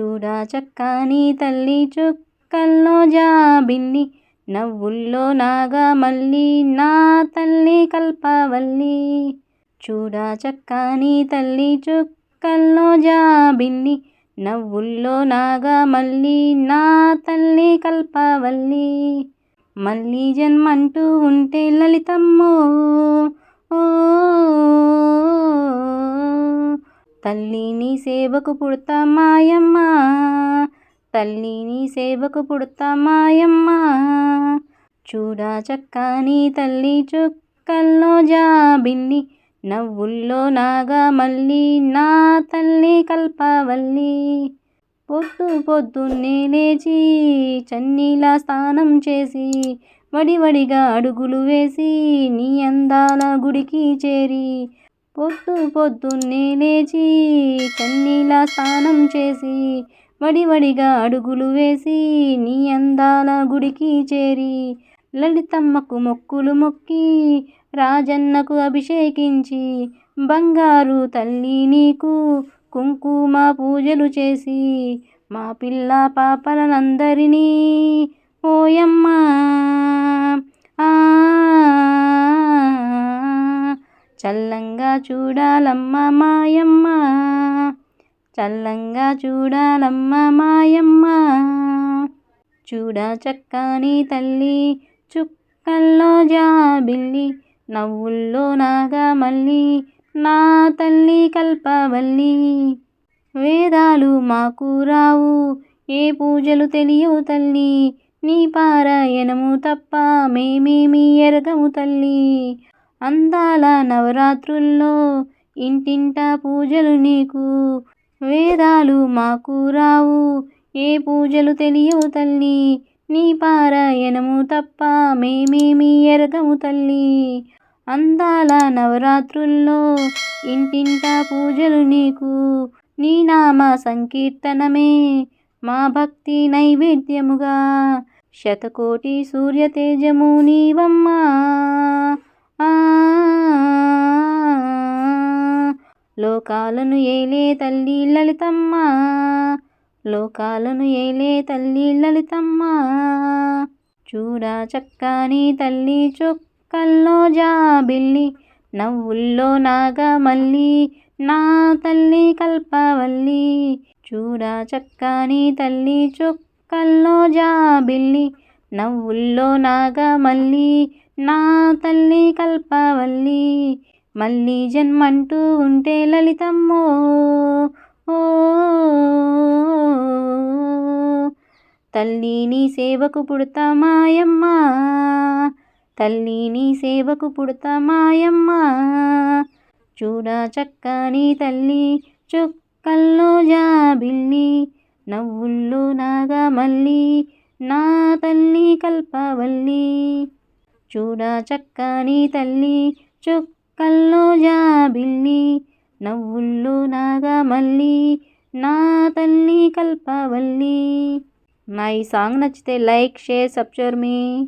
చూడా చక్కని తల్లి చుక్కల్లో జాబిల్లి నవ్వుల్లో నాగా మళ్ళీ నా తల్లి కల్పవల్లి. చూడా చక్కని తల్లి చుక్కల్లో జాబిల్లి నవ్వుల్లో నాగా మళ్ళీ నా తల్లి కల్పవల్లి. మళ్ళీ జన్మంటూ ఉంటే లలితమ్మో ఓ తల్లిని సేవకు పుడతా మాయమ్మ తల్లిని సేవకు పుడతా మాయమ్మ చూడా చక్కని తల్లి చుక్కల్లో జాబిల్లి నవ్వుల్లో నాగా మళ్ళీ నా తల్లి కల్పవల్లి. పొద్దు పొద్దున్నే లేచి చన్నీలా స్నానం చేసి వడివడిగా అడుగులు వేసి నీ అందాల గుడికి చేరి పొద్దు పొద్దున్నే లేచి చన్నీలా స్నానం చేసి వడివడిగా అడుగులు వేసి నీ అందాల గుడికి చేరి లలితమ్మకు మొక్కులు మొక్కి రాజన్నకు అభిషేకించి బంగారు తల్లి నీకు కుంకుమ పూజలు చేసి మా పిల్ల పాపలనందరినీ ఓయమ్మ. చల్లంగా చూడాలమ్మ మాయమ్మ. చల్లంగా చూడాలమ్మ మాయమ్మ. చూడ చక్కని తల్లి చుక్కల్లో జాబిల్లి నవ్వుల్లో నాగా మళ్ళీ నా తల్లి కల్పవల్లి. వేదాలు మాకు రావు ఏ పూజలు తెలియవు తల్లి. నీ పారాయణము తప్ప మేమేమి ఎరగము తల్లి. అందాల నవరాత్రుల్లో ఇంటింట పూజలు నీకు. వేదాలు మాకు రావు. ఏ పూజలు తెలియవు తల్లి. నీ పారాయణము తప్ప మేమేమి ఎరగము తల్లి. అందాల నవరాత్రుల్లో ఇంటింట పూజలు నీకు. నీ నామ సంకీర్తనమే మా భక్తి నైవేద్యముగా. శతకోటి సూర్యతేజము నీవమ్మా. లోకాలను ఏలే తల్లి లలితమ్మ. లోకాలను ఏలే తల్లి లలితమ్మ. చూడా చక్కని తల్లి చొక్కల్లో జాబిల్లి. నవ్వుల్లో నాగమల్లి. మళ్ళీ నా తల్లి కల్పవల్లి. చూడా చక్కని తల్లి చొక్కల్లో జాబిల్లి. నవ్వుల్లో నాగమల్లి. మళ్ళీ నా తల్లి కల్పవల్లి. మళ్ళీ జన్మంటూ ఉంటే లలితమ్మో ఓ తల్లి నీ సేవకు పుడతా మాయమ్మ తల్లి నీ సేవకు పుడతా మాయమ్మ. చూడా చక్కని తల్లి చుక్కల్లో జాబిల్లి నవ్వుల్లో నాగా మళ్ళీ నా తల్లి కల్పవల్లి. చూడా చక్కని తల్లి కల్లో జాబిల్లి నవ్వుల్లో నాగా మళ్ళీ నా తల్లి కల్పవల్లి. నా ఈ సాంగ్ నచ్చితే లైక్ షేర్ సబ్స్క్రైబ్ మీ